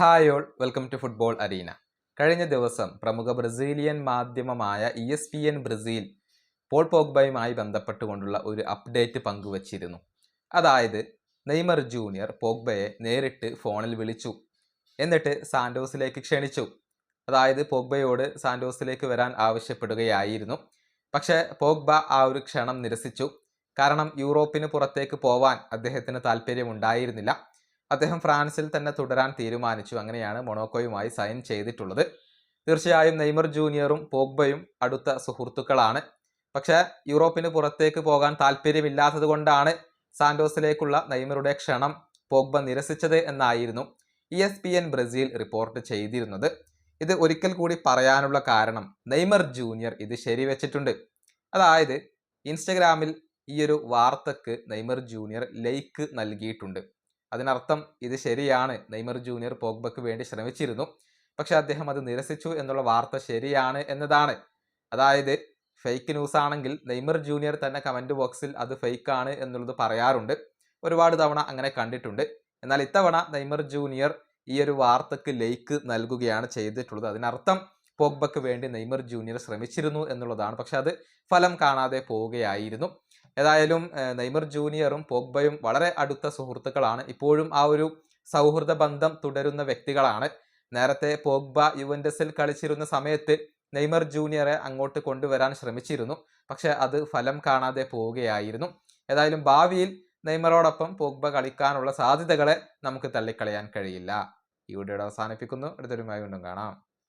Hi all welcome to football arena. കഴിഞ്ഞ ദിവസം പ്രമുഖ ബ്രസീലിയൻ മാധ്യമമായ E S P N Brazil Paul പോഗ്ബയുമായി ബന്ധപ്പെട്ടുകൊണ്ടുള്ള ഒരു അപ്ഡേറ്റ് പങ്കുവച്ചിരുന്നു. അതായത് നെയ്മർ ജൂനിയർ പോഗ്ബയെ നേരിട്ട് ഫോണിൽ വിളിച്ചു. എന്നിട്ട് സാൻഡോസിലേക്ക് ക്ഷണിച്ചു. അതായത് പോഗ്ബയോട് സാൻഡോസിലേക്ക് വരാൻ ആവശ്യപ്പെടുകയായിരുന്നു. പക്ഷേ പോഗ്ബ ആ ഒരു ക്ഷണം നിരസിച്ചു. കാരണം യൂറോപ്പിന് പുറത്തേക്ക് പോവാൻ അദ്ദേഹത്തിന് താല്പര്യമുണ്ടായിരുന്നില്ല. അദ്ദേഹം ഫ്രാൻസിൽ തന്നെ തുടരാൻ തീരുമാനിച്ചു. അങ്ങനെയാണ് മൊണോക്കോയുമായി സൈൻ ചെയ്തിട്ടുള്ളത്. തീർച്ചയായും നെയ്മർ ജൂനിയറും പോഗ്ബയും അടുത്ത സുഹൃത്തുക്കളാണ്. പക്ഷേ യൂറോപ്പിന് പുറത്തേക്ക് പോകാൻ താല്പര്യമില്ലാത്തത് കൊണ്ടാണ് സാന്റോസിലേക്കുള്ള നെയ്മറുടെ ക്ഷണം പോഗ്ബ നിരസിച്ചത് എന്നായിരുന്നു E S P N Brazil report ചെയ്തിരുന്നത്. ഇത് ഒരിക്കൽ കൂടി പറയാനുള്ള കാരണം നെയ്മർ ജൂനിയർ ഇത് ശരിവെച്ചിട്ടുണ്ട്. അതായത് ഇൻസ്റ്റഗ്രാമിൽ ഈയൊരു വാർത്തക്ക് നെയ്മർ ജൂനിയർ ലൈക്ക് നൽകിയിട്ടുണ്ട്. അതിനർത്ഥം ഇത് ശരിയാണ്. നെയ്മർ ജൂനിയർ പോഗ്ബക്ക് വേണ്ടി ശ്രമിച്ചിരുന്നു. പക്ഷെ അദ്ദേഹം അത് നിരസിച്ചു എന്നുള്ള വാർത്ത ശരിയാണ് എന്നതാണ്. അതായത് ഫേക്ക് ന്യൂസ് ആണെങ്കിൽ നെയ്മർ ജൂനിയർ തന്നെ കമന്റ് ബോക്സിൽ അത് ഫേക്ക് ആണ് എന്നുള്ളത് പറയാറുണ്ട്. ഒരുപാട് തവണ അങ്ങനെ കണ്ടിട്ടുണ്ട്. എന്നാൽ ഇത്തവണ നെയ്മർ ജൂനിയർ ഈ ഒരു വാർത്തക്ക് ലൈക്ക് നൽകുകയാണ് ചെയ്തിട്ടുള്ളത്. അതിനർത്ഥം പോഗ്ബക്ക് വേണ്ടി നെയ്മർ ജൂനിയർ ശ്രമിച്ചിരുന്നു എന്നുള്ളതാണ്. പക്ഷെ അത് ഫലം കാണാതെ പോവുകയായിരുന്നു. ഏതായാലും നെയ്മർ ജൂനിയറും പോഗ്ബയും വളരെ അടുത്ത സുഹൃത്തുക്കളാണ്. ഇപ്പോഴും ആ ഒരു സൗഹൃദ ബന്ധം തുടരുന്ന വ്യക്തികളാണ്. നേരത്തെ പോഗ്ബ യുവൻഡസിൽ കളിച്ചിരുന്ന സമയത്ത് നെയ്മർ ജൂനിയറെ അങ്ങോട്ട് കൊണ്ടുവരാൻ ശ്രമിച്ചിരുന്നു. പക്ഷെ അത് ഫലം കാണാതെ പോവുകയായിരുന്നു. ഏതായാലും ഭാവിയിൽ നെയ്മറോടൊപ്പം പോഗ്ബ കളിക്കാനുള്ള സാധ്യതകളെ നമുക്ക് തള്ളിക്കളയാൻ കഴിയില്ല. ഈ വീഡിയോയുടെ അവസാനിപ്പിക്കുന്നു. അടുത്തൊരുമായി വീണ്ടും കാണാം.